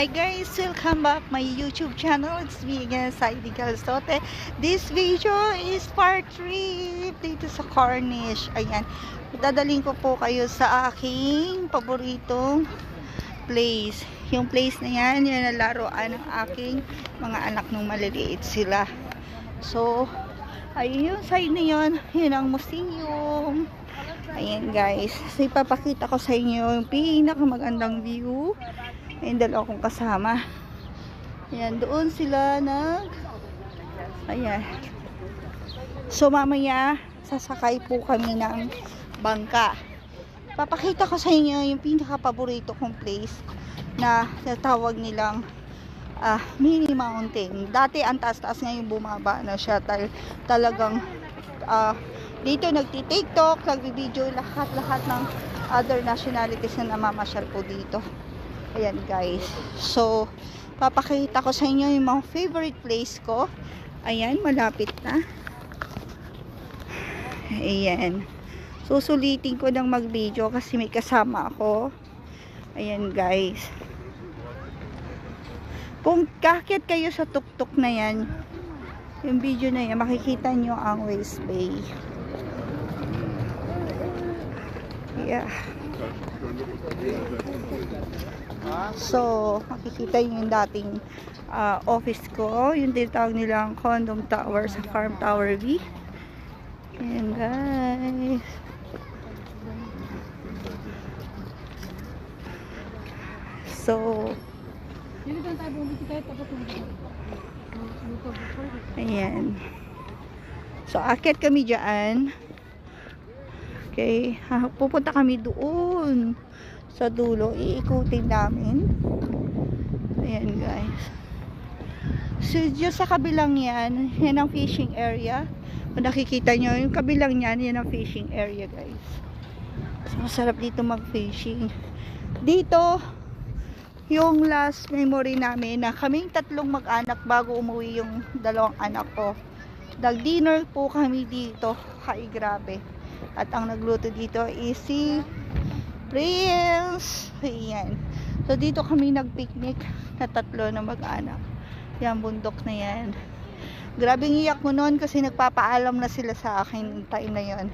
Hi guys, welcome back my YouTube channel. It's me again, Saidi Calzote. This video is part 3 dito sa Cornish. Ayan, dadaling ko po kayo sa aking paboritong place. Yung place na yan, yan ang laruan ng aking mga anak nung maliliit sila. So, ayun yung side na yun, yun ang museum. Ayan guys, so ipapakita ko sa inyo yung pinakamagandang view. Ayun dalawa kong kasama. Ayan, doon sila nag... Ayan. So mamaya, sasakay po kami ng bangka. Papakita ko sa inyo yung pinaka-paborito kong place na natawag nilang ah, mini mountain. Dati ang taas-taas ngayon bumaba na siya. Tal talagang ah, dito nagti-tiktok, nagbi-video lahat-lahat ng other nationalities na namamasyal po dito. Ayan guys. So, papakita ko sa inyo yung mga favorite place ko. Ayan, malapit na. Ayan. Susulitin ko ng mag-video kasi may kasama ako. Ayan guys. Kung kakit kayo sa tuktok na yan, yung video na yan, makikita nyo ang West Bay. Yeah. So, makikita nyo yung dating ah, office ko. Yung tinatawag nilang condom tower sa Farm Tower V. Ayan guys. So. Ayan. So, akit kami dyan. Okay. Pupunta kami doon sa dulo. Iikutin namin. Ayan, guys. So, dyan sa kabilang yan, yan ang fishing area. Kung nakikita nyo, yung kabilang yan, yan ang fishing area, guys. Masarap dito mag-fishing. Dito, yung last memory namin na kaming tatlong mag-anak bago umuwi yung dalawang anak ko. Nag-dinner po kami dito. Ay, grabe. At ang nagluto dito is si Prince. Ayan. So, dito kami nag-picnic na tatlo na mag-anak. Yan, bundok na yan. Grabe iyak ko noon kasi nagpapaalam na sila sa akin yung time na yon.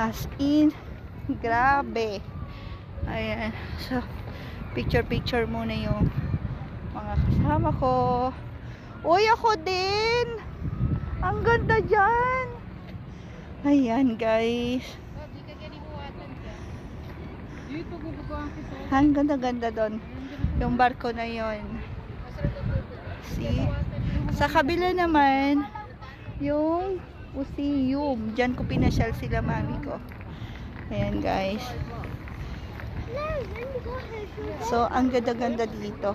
As in, grabe. Ayan. So, picture-picture muna yung mga kasama ko. Uy, ako din! Ang ganda dyan! Ayan, guys. Oh, di ka gani buwatan ka. Dito guguguhan kita. Ang ganda-ganda doon. Yung barko na yon. See? Sa kabila naman, yung museum. Diyan ko pinasyal sila mami ko. Ayan, guys. So, ang ganda-ganda dito.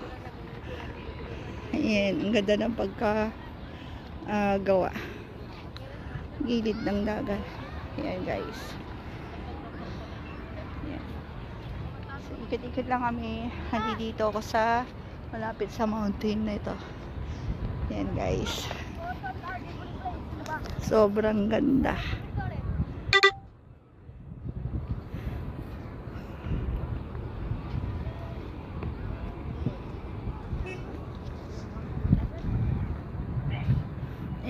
Ayan, ang ganda ng pagka ah, gawa. Gilid ng dagat. Ayan, guys. Ayan. So, ikot-ikot lang kami. Handi dito ako sa malapit sa mountain na ito. Ayan, guys. Sobrang ganda.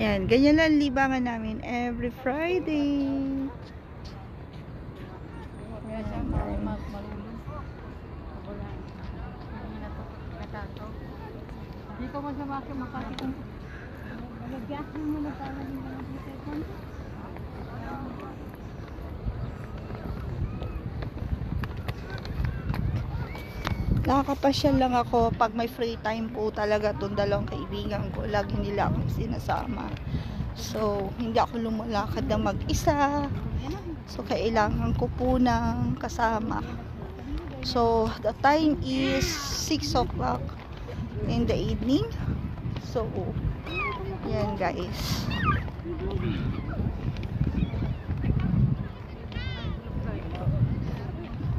Ayan, ganyan lang libangan namin every Friday. Kaya siya mag- mag- marunong. Wala. Hindi na to. Katato. Dito mo siya maki makati kung Lagyan mo na para din na dito Nakakapasyal lang ako pag may free time po talaga itong dalawang kaibigan ko. Lagi nila akong sinasama. So, hindi ako lumalakad na mag-isa. So, kailangan ko po ng kasama. So, the time is 6 o'clock in the evening. So, yan guys.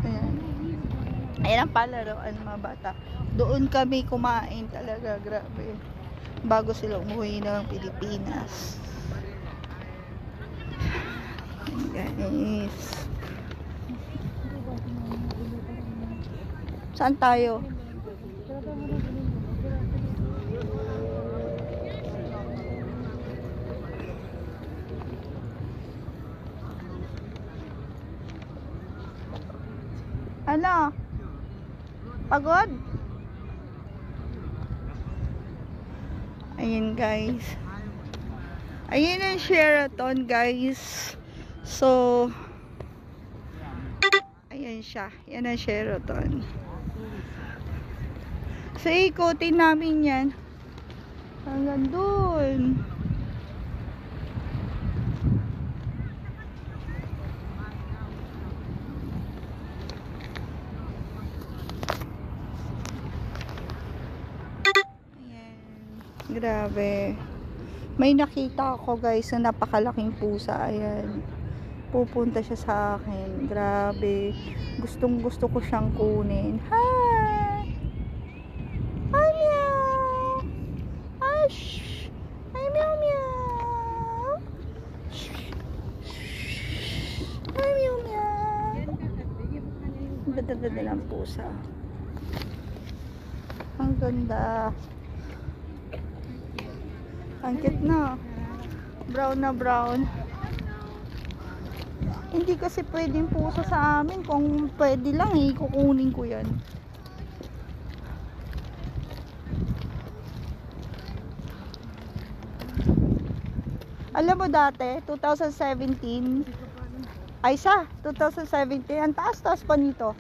Ayan. Ayan ang palaroan mga bata. Doon kami kumain talaga, grabe. Bago sila umuwi ng Pilipinas. Guys. Saan tayo? Ano? Pagod? Ayun guys. Ayun ang Sheraton guys. So, ayan siya. Yan ang Sheraton. So, ikutin namin yan. Hanggang. Ayan. Grabe. May nakita ako guys na napakalaking pusa. Ayan. Pupunta siya sa akin. Grabe. Gustong gusto ko siyang kunin. Hi! Ganda-ganda ng pusa. Ang ganda. Ang cute na. Brown na brown. Hindi kasi pwedeng puso sa amin. Kung pwede lang eh, kukunin ko yan. Alam mo dati, 2017, ay sa, 2017, ang taas-taas pa nito.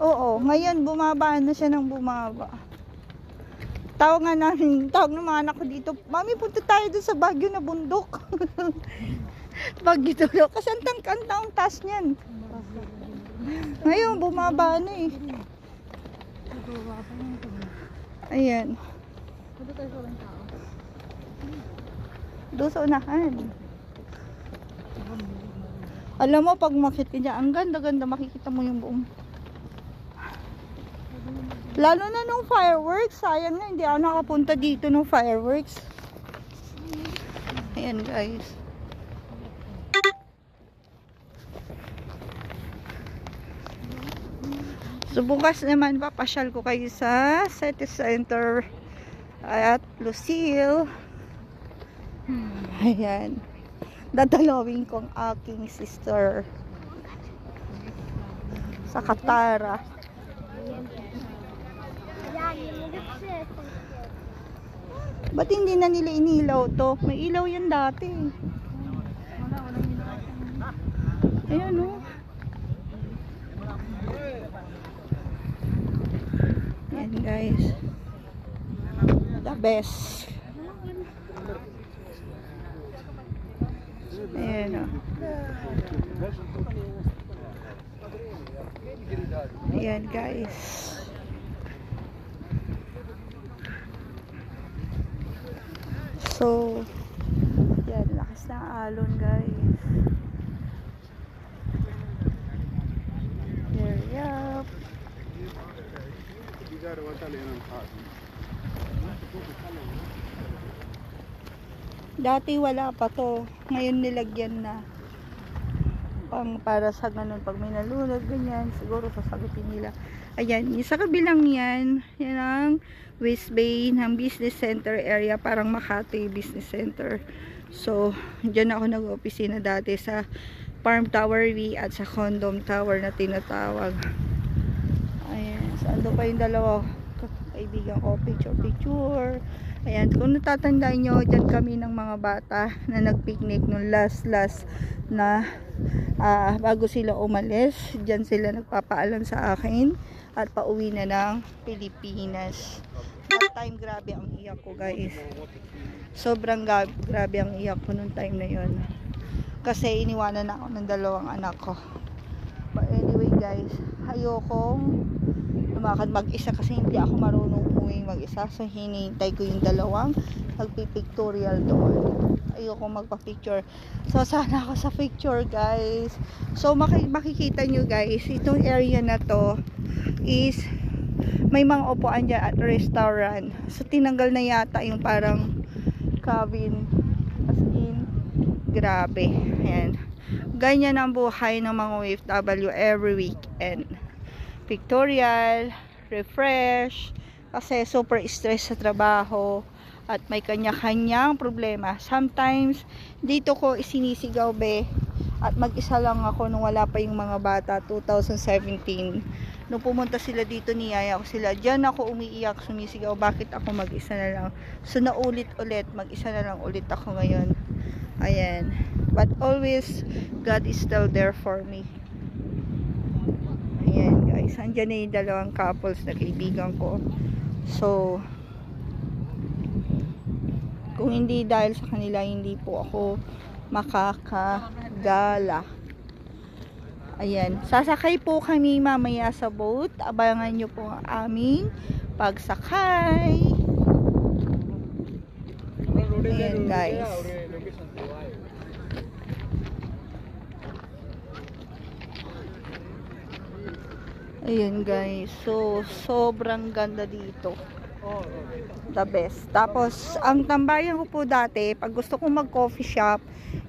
Oo, ngayon bumaba na siya ng bumaba. Tawag nga namin, tawag ng mga anak ko dito, Mami, punta tayo dun sa Baguio na bundok. Baguio tulo. Kasi ang tangkanta ang taas niyan. Ngayon, bumaba na eh. Ayan. Doon sa unahan. Alam mo, pag makita niya, ang ganda-ganda, makikita mo yung buong Lalo na nung fireworks. Sayang na, hindi ako nakapunta dito nung fireworks. Ayan guys. So bukas naman papasyal ko kayo sa City Center at Lucille. Ayan. Dadalawin ko ang aking sister sa Katara. Ba't hindi na nila inilaw to? May ilaw yan dati. Ayan o. Ayan guys. The best. Ayan o. Ayan guys. So, yan, lakas ng alon guys. Hurry up. Dati wala pa to. Ngayon nilagyan na. Pang para sa ganun pag may nalunod ganyan, siguro sasagutin nila. Ayan, sa kabilang yan, yan ang West Bay ng business center area, parang Makati Business Center. So, dyan ako nag-opisina dati sa Farm Tower V at sa Condom Tower na tinatawag. Ayan, so pa yung dalawa kaibigan ko, picture picture. Ayan, kung natatandaan nyo, dyan kami ng mga bata na nagpicnic nung last last na ah, bago sila umalis. Dyan sila nagpapaalam sa akin at pauwi na ng Pilipinas. That time, grabe ang iyak ko guys. Sobrang grabe ang iyak ko nung time na yon Kasi iniwanan ako ng dalawang anak ko. But anyway guys, ayokong lumakad mag-isa kasi hindi ako marunong umuwi mag-isa. So hinihintay ko yung dalawang nagpipictorial doon. Ayoko magpa-picture. So sana ako sa picture guys. So maki- makikita nyo guys, itong area na to is may mga upuan dyan at restaurant. So tinanggal na yata yung parang cabin. As in, grabe. Ayan. Ganyan ang buhay ng mga OFW every weekend. Pictorial, refresh, kasi super stress sa trabaho at may kanya-kanyang problema. Sometimes, dito ko isinisigaw be at mag-isa lang ako nung wala pa yung mga bata 2017 nung pumunta sila dito niyaya ko sila. Diyan ako umiiyak sumisigaw bakit ako mag-isa na lang? So naulit ulit mag-isa na lang ulit ako ngayon. Ayan. But always God is still there for me. Ayan guys. Andyan na yung dalawang couples na kaibigan ko. So kung hindi dahil sa kanila hindi po ako makakagala Ayan, sasakay po kami mamaya sa boat. Abangan nyo po ang aming pagsakay. Ayan guys. Ayan guys. So, sobrang ganda dito. The best. Tapos, ang tambayan ko po dati, pag gusto kong mag-coffee shop,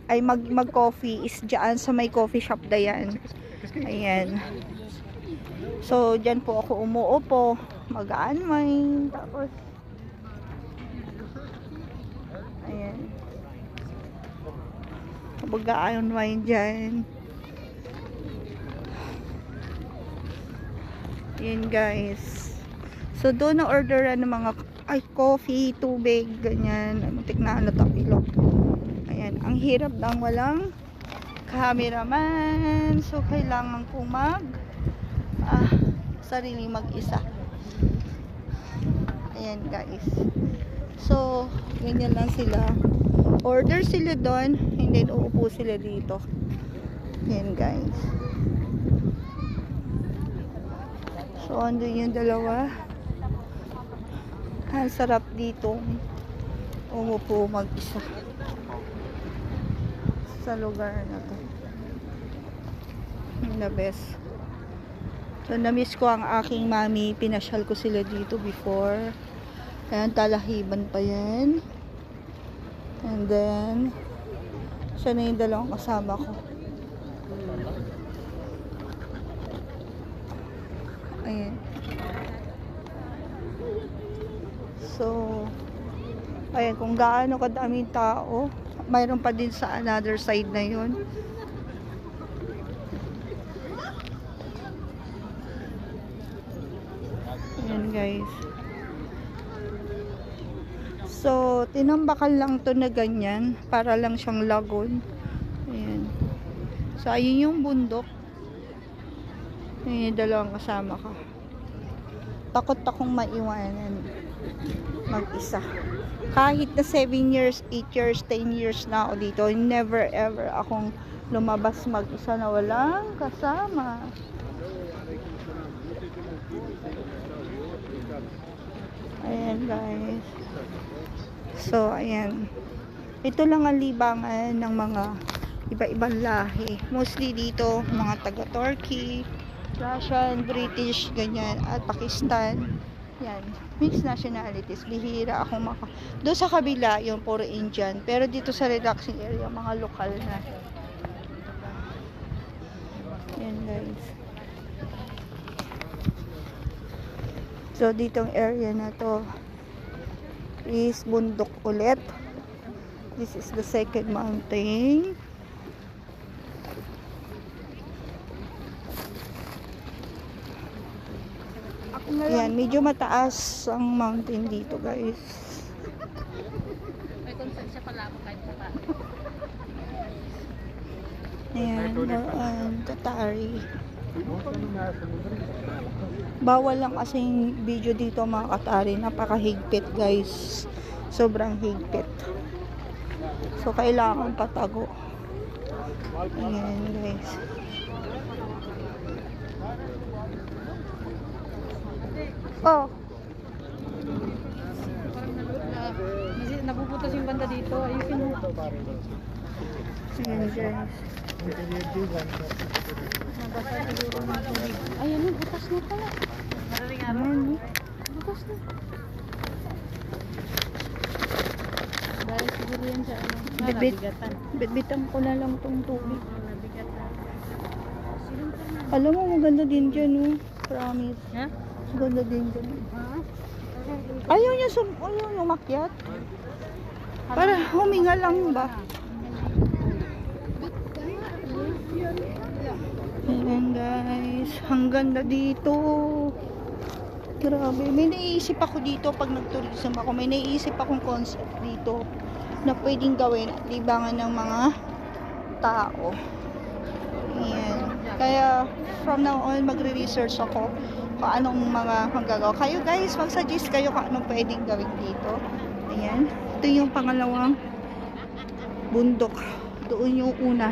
ay mag mag-coffee is dyan sa may coffee shop na yan. Ayan. So, dyan po ako umuupo, mag-unwind, tapos, ayan. Mag-unwind dyan. Ayan guys. So, doon na orderan ng mga ay, coffee, tubig, ganyan. Muntik na ano tapilok. Ayan, ang hirap lang walang cameraman. So, kailangan kong mag ah, sarili mag-isa. Ayan, guys. So, ganyan lang sila. Order sila doon, and then uupo sila dito. Ayan, guys. So, andun yung dalawa. Ang sarap dito. Umupo mag-isa sa lugar na to. The best. So, na-miss ko ang aking mami. Pinasyal ko sila dito before. Ayan, talahiban pa yan. And then, siya na yung dalawang kasama ko. Ayan. So, ayan, kung gaano kadaming tao, mayroon pa din sa another side na yun. Ayan guys. So, tinambakan lang to na ganyan para lang siyang lagon. Ayan. So, ayun yung bundok. Ayan yung dalawang kasama ka. Takot akong maiwanan mag-isa. Kahit na 7 years, 8 years, 10 years na ako dito, never ever akong lumabas mag-isa na walang kasama. Ayan guys. So, ayan. Ito lang ang libangan ng mga iba-ibang lahi. Mostly dito, mga taga-Turkey, Russian, British, ganyan, at Pakistan. Yan. Mixed nationalities. Bihira ako maka... Doon sa kabila, yung puro Indian. Pero dito sa relaxing area, mga lokal na. Yan guys. So, ditong area na to is bundok ulit. This is the second mountain. Ayan, medyo mataas ang mountain dito, guys. May konsensya pala ako kahit pa. Ayan, doon, Tatari. Bawal lang kasing video dito mga katari. Napakahigpit, guys. Sobrang higpit. So, kailangan patago. Ayan, guys. Oh, nabubutas yung banda dito. Ayusin mo. ayan, guys. Nabasa siguro ng tubig. Ay, ano? Butas na pala. Ayan, eh. Butas na. Dahil siguro yan sa ano. Bibit. Bitbitan ko na lang tong tubig. Alam mo, maganda din dyan, oh. Promise. Ha? Ganda din ganun. Ha? Ayaw niya sum... Ayaw niya umakyat. Para huminga lang ba? Ayan guys. Ang ganda dito. Grabe. May naiisip ako dito pag nag-tourism ako. May naiisip akong concept dito na pwedeng gawin at libangan ng mga tao. Kaya from now on magre-research ako kung anong mga magagawa. Kayo guys, mag-suggest kayo kung anong pwedeng gawin dito. Ayan. Ito yung pangalawang bundok. Doon yung una.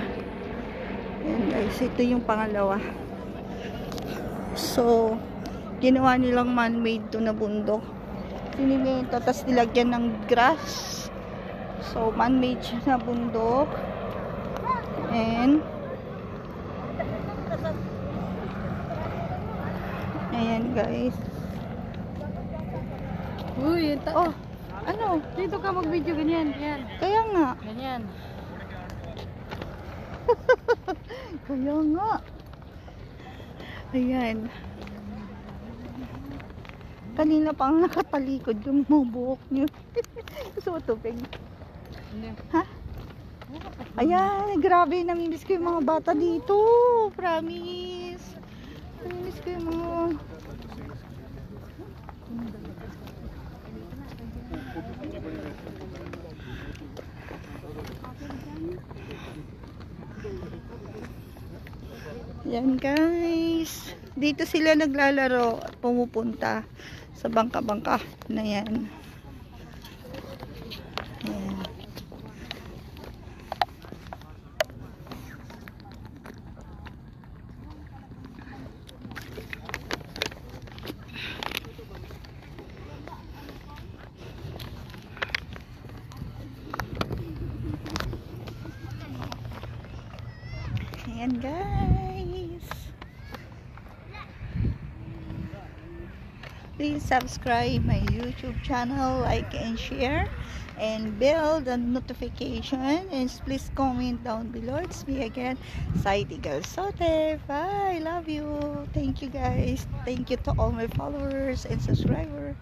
Ayan guys, ito yung pangalawa. So, ginawa nilang man-made to na bundok. Sinimento, tapos nilagyan ng grass. So, man-made na bundok. And, ayan guys. Uy, ito. Oh, ano? Dito ka mag-video ganyan. Yan. Kaya nga. Ganyan. Kaya nga. Ayan. Kanina pang nakatalikod yung buhok niyo. Gusto mo tubig? Ha? Ayan, grabe. Namimiss ko yung mga bata dito. Promise. Namimiss ko yung mga... Yan guys. Dito sila naglalaro at pumupunta sa bangka-bangka na yan. Ayan. Ayan guys. Please subscribe my YouTube channel, like and share, and bell the notification. And please comment down below. It's me again, Saidi Galsote. Bye. Love you. Thank you guys. Thank you to all my followers and subscribers.